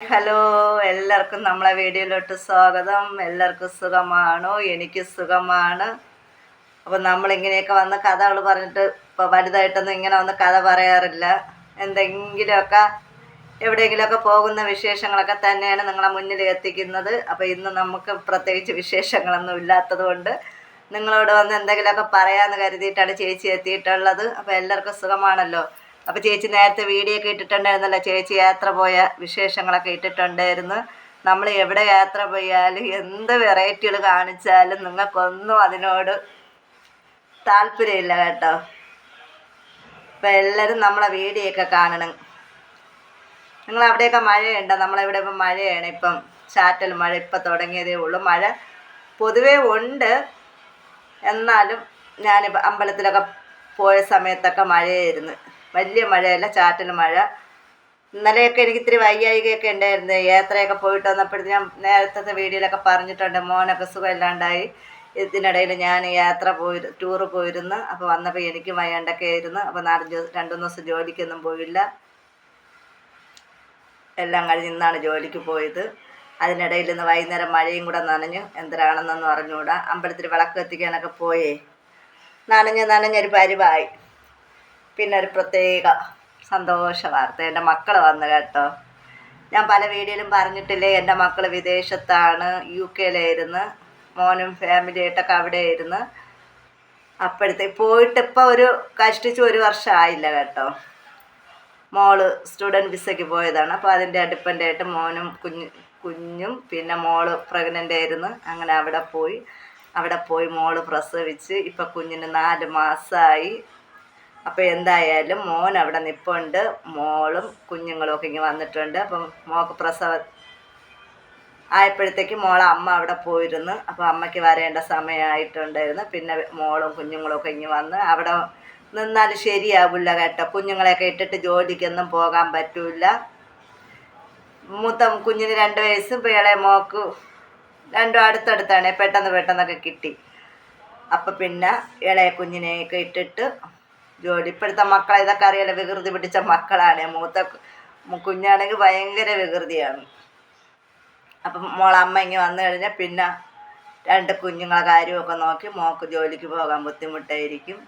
Hello എല്ലാവർക്കും നമ്മളെ വീഡിയോയിലോട്ട് സ്വാഗതം. എല്ലാവർക്കും സുഖമാണോ? എനിക്ക് സുഖമാണ്. അപ്പം നമ്മളിങ്ങനെയൊക്കെ വന്ന് കഥകൾ പറഞ്ഞിട്ട് ഇപ്പോൾ വലുതായിട്ടൊന്നും ഇങ്ങനെ വന്ന് കഥ പറയാറില്ല. എന്തെങ്കിലുമൊക്കെ എവിടെയെങ്കിലുമൊക്കെ പോകുന്ന വിശേഷങ്ങളൊക്കെ തന്നെയാണ് നിങ്ങളെ മുന്നിൽ എത്തിക്കുന്നത്. അപ്പോൾ ഇന്ന് നമുക്ക് പ്രത്യേകിച്ച് വിശേഷങ്ങളൊന്നും ഇല്ലാത്തത് കൊണ്ട് നിങ്ങളോട് വന്ന് എന്തെങ്കിലുമൊക്കെ പറയാമെന്ന് കരുതിയിട്ടാണ് ചേച്ചി എത്തിയിട്ടുള്ളത്. അപ്പോൾ എല്ലാവർക്കും സുഖമാണല്ലോ? അപ്പോൾ ചേച്ചി നേരത്തെ വീഡിയോ ഒക്കെ ഇട്ടിട്ടുണ്ടായിരുന്നല്ലോ. ചേച്ചി യാത്ര പോയ വിശേഷങ്ങളൊക്കെ ഇട്ടിട്ടുണ്ടായിരുന്നു. നമ്മൾ എവിടെ യാത്ര പോയാലും എന്ത് വെറൈറ്റികൾ കാണിച്ചാലും നിങ്ങൾക്കൊന്നും അതിനോട് താല്പര്യമില്ല കേട്ടോ. അപ്പം എല്ലാവരും നമ്മളെ വീഡിയോ ഒക്കെ കാണണം. നിങ്ങൾ അവിടെയൊക്കെ മഴയുണ്ടോ? നമ്മളിവിടെ ഇപ്പം മഴയാണ്. ഇപ്പം ചാറ്റൽ മഴ ഇപ്പം തുടങ്ങിയതേ ഉള്ളൂ. മഴ പൊതുവേ ഉണ്ട്. എന്നാലും ഞാനിപ്പോൾ അമ്പലത്തിലൊക്കെ പോയ സമയത്തൊക്കെ മഴയായിരുന്നു. വലിയ മഴയല്ല ചാറ്റൽ മഴ. ഇന്നലെയൊക്കെ എനിക്ക് ഇത്തിരി വയ്യായികയൊക്കെ ഉണ്ടായിരുന്നു. യാത്രയൊക്കെ പോയിട്ട് വന്നപ്പോഴത്തേക്ക് ഞാൻ നേരത്തെ വീഡിയോയിലൊക്കെ പറഞ്ഞിട്ടുണ്ട് മോനൊക്കെ സുഖമില്ലാണ്ടായി. ഇതിനിടയിൽ ഞാൻ യാത്ര പോയി ടൂറ് പോയിരുന്നു. അപ്പോൾ വന്നപ്പോൾ എനിക്കും വയ്യാണ്ടൊക്കെ ആയിരുന്നു. അപ്പോൾ നാലഞ്ച് ദിവസം ദിവസം ജോലിക്കൊന്നും പോയില്ല. എല്ലാം കഴിഞ്ഞ് ഇന്നാണ് ജോലിക്ക് പോയത്. അതിനിടയിൽ ഇന്ന് വൈകുന്നേരം മഴയും കൂടെ നനഞ്ഞു. എന്തരാണെന്നൊന്നും അറിഞ്ഞുകൂടാ. അമ്പലത്തിൽ വിളക്ക് എത്തിക്കാനൊക്കെ പോയേ. നനഞ്ഞ് നനഞ്ഞൊരു പരിവായി. പിന്നെ ഒരു പ്രത്യേക സന്തോഷ വാർത്ത. എന്റെ മക്കൾ വന്നു കേട്ടോ. ഞാൻ പല വീഡിയോയിലും പറഞ്ഞിട്ടില്ലേ എന്റെ മക്കൾ വിദേശത്താണ് യു കെയിലായിരുന്നു. മോനും ഫാമിലിയായിട്ടൊക്കെ അവിടെ ആയിരുന്നു അപ്പോഴത്തെ പോയിട്ട് ഇപ്പോൾ ഒരു കഷ്ടിച്ച് ഒരു വർഷം ആയില്ല കേട്ടോ. മോൾ സ്റ്റുഡന്റ് വിസയ്ക്ക് പോയതാണ്. അപ്പോൾ അതിന്റെ ആയിട്ട് മോനും കുഞ്ഞ് കുഞ്ഞും പിന്നെ മോൾ പ്രഗ്നന്റ് ആയിരുന്നു. അങ്ങനെ അവിടെ പോയി. അവിടെ പോയി മോൾ പ്രസവിച്ച് ഇപ്പം കുഞ്ഞിന് നാല് മാസമായി അപ്പോൾ എന്തായാലും മോൻ അവിടെ നിൽപ്പുണ്ട് മോളും കുഞ്ഞുങ്ങളും ഒക്കെ ഇങ്ങനെ വന്നിട്ടുണ്ട്. അപ്പം മോൾക്ക് പ്രസവ ആയപ്പോഴത്തേക്ക് മോളെ അമ്മ അവിടെ പോയിരുന്നു. അപ്പോൾ അമ്മയ്ക്ക് വരേണ്ട സമയമായിട്ടുണ്ടായിരുന്നു. പിന്നെ മോളും കുഞ്ഞുങ്ങളും ഒക്കെ ഇങ്ങനെ വന്ന് അവിടെ നിന്നാൽ ശരിയാവില്ല കേട്ടോ. കുഞ്ഞുങ്ങളെയൊക്കെ ഇട്ടിട്ട് ജോലിക്കൊന്നും പോകാൻ പറ്റില്ല മൂത്ത കുഞ്ഞിന് രണ്ട് വയസ്സും പേളെ മോക്ക് രണ്ടും അടുത്തടുത്താണ്. പെട്ടെന്ന് പെട്ടെന്നൊക്കെ കിട്ടി. അപ്പം പിന്നെ ഇളയ കുഞ്ഞിനെയൊക്കെ ഇട്ടിട്ട് ജോലി. ഇപ്പോഴത്തെ മക്കളെ ഇതൊക്കെ അറിയാലോ വികൃതി പിടിച്ച മക്കളാണ്. മൂത്ത കുഞ്ഞാണെങ്കിൽ ഭയങ്കര വികൃതിയാണ്. അപ്പം മോളമ്മ ഇങ്ങനെ വന്നു കഴിഞ്ഞാൽ പിന്നെ രണ്ട് കുഞ്ഞുങ്ങളെ കാര്യമൊക്കെ നോക്കി മോക്ക് ജോലിക്ക് പോകാൻ ബുദ്ധിമുട്ടായിരിക്കും.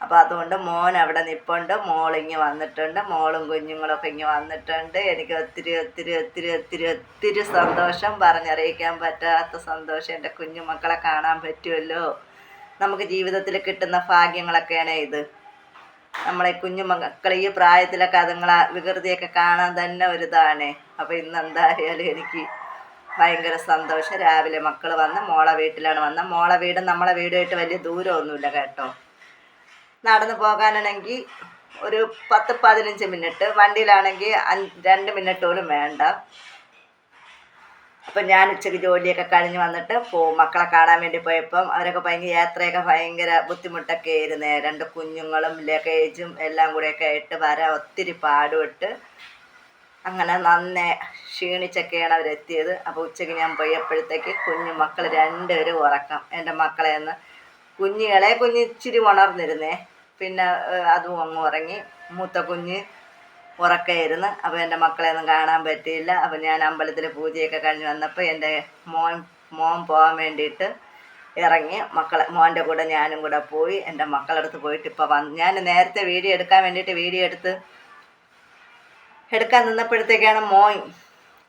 അപ്പോൾ അതുകൊണ്ട് മോൻ അവിടെ നിൽപ്പുണ്ട് മോളിങ്ങി വന്നിട്ടുണ്ട്. മോളും കുഞ്ഞുങ്ങളൊക്കെ ഇങ്ങി വന്നിട്ടുണ്ട്. എനിക്ക് ഒത്തിരി ഒത്തിരി ഒത്തിരി ഒത്തിരി ഒത്തിരി സന്തോഷം. പറഞ്ഞറിയിക്കാൻ പറ്റാത്ത സന്തോഷം എന്റെ കുഞ്ഞുമക്കളെ കാണാൻ പറ്റുമല്ലോ. നമുക്ക് ജീവിതത്തിൽ കിട്ടുന്ന ഭാഗ്യങ്ങളൊക്കെയാണ് ഇത്. നമ്മളെ കുഞ്ഞു മക്കൾ ഈ പ്രായത്തിലൊക്കെ അതുങ്ങളെ വികൃതിയൊക്കെ കാണാൻ തന്നെ ഒരു ഇതാണ് അപ്പോൾ ഇന്ന് എന്തായാലും എനിക്ക് ഭയങ്കര സന്തോഷം. രാവിലെ മക്കൾ വന്ന് മോളെ വീട്ടിലാണ് വന്ന മോളെ വീട് നമ്മളെ വീടുമായിട്ട് വലിയ ദൂരമൊന്നുമില്ല കേട്ടോ. നടന്നു പോകാനാണെങ്കിൽ ഒരു പത്ത് പതിനഞ്ച് മിനിറ്റ്. വണ്ടിയിലാണെങ്കിൽ അഞ്ച് രണ്ട് മിനിറ്റ് പോലും വേണ്ട. അപ്പം ഞാൻ ഉച്ചയ്ക്ക് ജോലിയൊക്കെ കഴിഞ്ഞ് വന്നിട്ട് പോവും മക്കളെ കാണാൻ വേണ്ടി പോയപ്പം അവരൊക്കെ ഭയങ്കര യാത്രയൊക്കെ ഭയങ്കര ബുദ്ധിമുട്ടൊക്കെ ആയിരുന്നേ. രണ്ട് കുഞ്ഞുങ്ങളും ലഗേജും എല്ലാം കൂടെയൊക്കെ ആയിട്ട് വരാൻ ഒത്തിരി പാടുപെട്ട് അങ്ങനെ നന്നെ ക്ഷീണിച്ചൊക്കെയാണ് അവരെത്തിയത്. അപ്പോൾ ഉച്ചയ്ക്ക് ഞാൻ പോയപ്പോഴത്തേക്ക് കുഞ്ഞു മക്കൾ രണ്ടുപേരും ഉറക്കം. എന്റെ മക്കളെ ഒന്ന് കുഞ്ഞുങ്ങളെ കുഞ്ഞ് ഇച്ചിരി ഉണർന്നിരുന്നേ. പിന്നെ അതും അങ്ങ് ഉറങ്ങി. മൂത്ത കുഞ്ഞ് ഉറക്കമായിരുന്നു അപ്പോൾ എന്റെ മക്കളെ ഒന്നും കാണാൻ പറ്റിയില്ല. അപ്പോൾ ഞാൻ അമ്പലത്തിൽ പൂജയൊക്കെ കഴിഞ്ഞ് വന്നപ്പോൾ എന്റെ മോൻ മോൻ പോകാൻ വേണ്ടിയിട്ട് ഇറങ്ങി. മക്കളെ മോന്റെ കൂടെ ഞാനും കൂടെ പോയി. എന്റെ മക്കളുടെ അടുത്ത് പോയിട്ട് ഇപ്പോൾ വന്ന് ഞാൻ നേരത്തെ വീഡിയോ എടുക്കാൻ വേണ്ടിയിട്ട് വീഡിയോ എടുത്ത് എടുക്കാൻ നിന്നപ്പോഴത്തേക്കാണ് മോൻ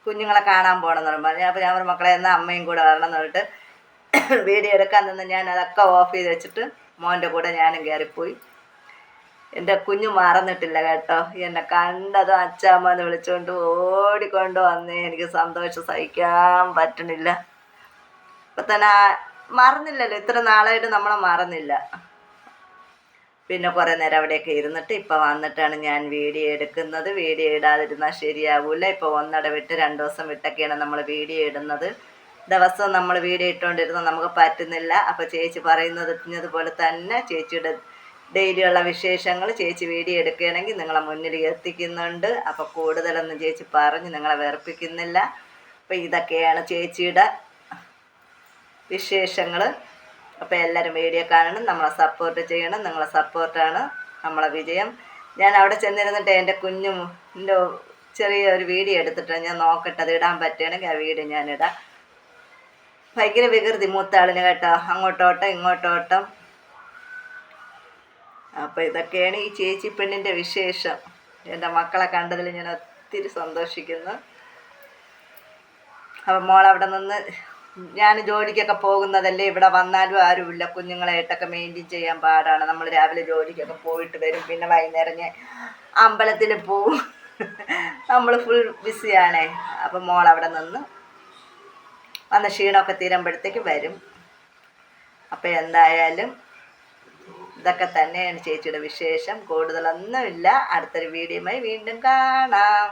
കുഞ്ഞുങ്ങളെ കാണാൻ പോകണമെന്ന് പറഞ്ഞു. അപ്പോൾ ഞാൻ മക്കളെ എന്നാൽ അമ്മയും കൂടെ വരണം എന്ന് പറഞ്ഞിട്ട് വീഡിയോ എടുക്കാൻ നിന്ന് ഞാൻ അതൊക്കെ ഓഫ് ചെയ്ത് വെച്ചിട്ട് മോന്റെ കൂടെ ഞാനും കയറിപ്പോയി എന്റെ കുഞ്ഞു മറന്നിട്ടില്ല കേട്ടോ. എന്നെ കണ്ടതും അച്ചാമ്മ എന്ന് വിളിച്ചുകൊണ്ട് ഓടിക്കൊണ്ട് വന്നേ. എനിക്ക് സന്തോഷം സഹിക്കാൻ പറ്റണില്ല. ഇപ്പം തന്നെ മറന്നില്ലല്ലോ. ഇത്ര നാളായിട്ട് നമ്മളെ മറന്നില്ല. പിന്നെ കുറേ നേരം അവിടെയൊക്കെ ഇരുന്നിട്ട് ഇപ്പം വന്നിട്ടാണ് ഞാൻ വീഡിയോ എടുക്കുന്നത്. വീഡിയോ ഇടാതിരുന്നാൽ ശരിയാവില്ല ഇപ്പോൾ ഒന്നട വിട്ട് രണ്ട് ദിവസം വിട്ടൊക്കെയാണ് നമ്മൾ വീഡിയോ ഇടുന്നത്. ദിവസം നമ്മൾ വീഡിയോ ഇട്ടുകൊണ്ടിരുന്ന നമുക്ക് പറ്റുന്നില്ല. അപ്പോൾ ചേച്ചി പറയുന്നത് പോലെ തന്നെ ചേച്ചിയുടെ ഡെയിലിയുള്ള വിശേഷങ്ങൾ ചേച്ചി വീഡിയോ എടുക്കുകയാണെങ്കിൽ നിങ്ങളെ മുന്നിൽ എത്തിക്കുന്നുണ്ട്. അപ്പോൾ കൂടുതലൊന്നും ചേച്ചി പറഞ്ഞ് നിങ്ങളെ വേർപ്പിക്കുന്നില്ല അപ്പോൾ ഇതൊക്കെയാണ് ചേച്ചിയുടെ വിശേഷങ്ങൾ അപ്പോൾ എല്ലാവരും വീഡിയോ കാണണം നമ്മളെ സപ്പോർട്ട് ചെയ്യണം. നിങ്ങളെ സപ്പോർട്ടാണ് നമ്മളെ വിജയം. ഞാൻ അവിടെ ചെന്നിരുന്നിട്ട് എന്റെ കുഞ്ഞും എന്റെ ചെറിയൊരു വീഡിയോ എടുത്തിട്ട് ഞാൻ നോക്കട്ടെ അത് ഇടാൻ പറ്റുകയാണെങ്കിൽ ആ വീഡിയോ ഞാനിടാം ഭയങ്കര വികൃതി മൂത്താളിന് കേട്ടോ. അങ്ങോട്ടോട്ടം ഇങ്ങോട്ടോട്ടം. അപ്പോൾ ഇതൊക്കെയാണ് ഈ ചേച്ചി പെണ്ണിന്റെ വിശേഷം. എന്റെ മക്കളെ കണ്ടതിൽ ഞാൻ ഒത്തിരി സന്തോഷിക്കുന്നു. അപ്പം മോൾ അവിടെ നിന്ന് ഞാൻ ജോലിക്കൊക്കെ പോകുന്നതല്ലേ ഇവിടെ വന്നാലും ആരുമില്ല. കുഞ്ഞുങ്ങളായിട്ടൊക്കെ മെയിന്റെയിൻ ചെയ്യാൻ പാടാണ്. നമ്മൾ രാവിലെ ജോലിക്കൊക്കെ പോയിട്ട് വരും. പിന്നെ വൈകുന്നേരം ഞാൻ അമ്പലത്തിൽ പോവും. നമ്മൾ ഫുൾ ബിസിയാണേ അപ്പം മോൾ അവിടെ നിന്ന് വന്ന ക്ഷീണമൊക്കെ തീരുമ്പോഴത്തേക്ക് വരും. അപ്പം എന്തായാലും ഇതൊക്കെ തന്നെയാണ് ചേച്ചിയുടെ വിശേഷം. കൂടുതലൊന്നുമില്ല. അടുത്തൊരു വീഡിയോയുമായി വീണ്ടും കാണാം.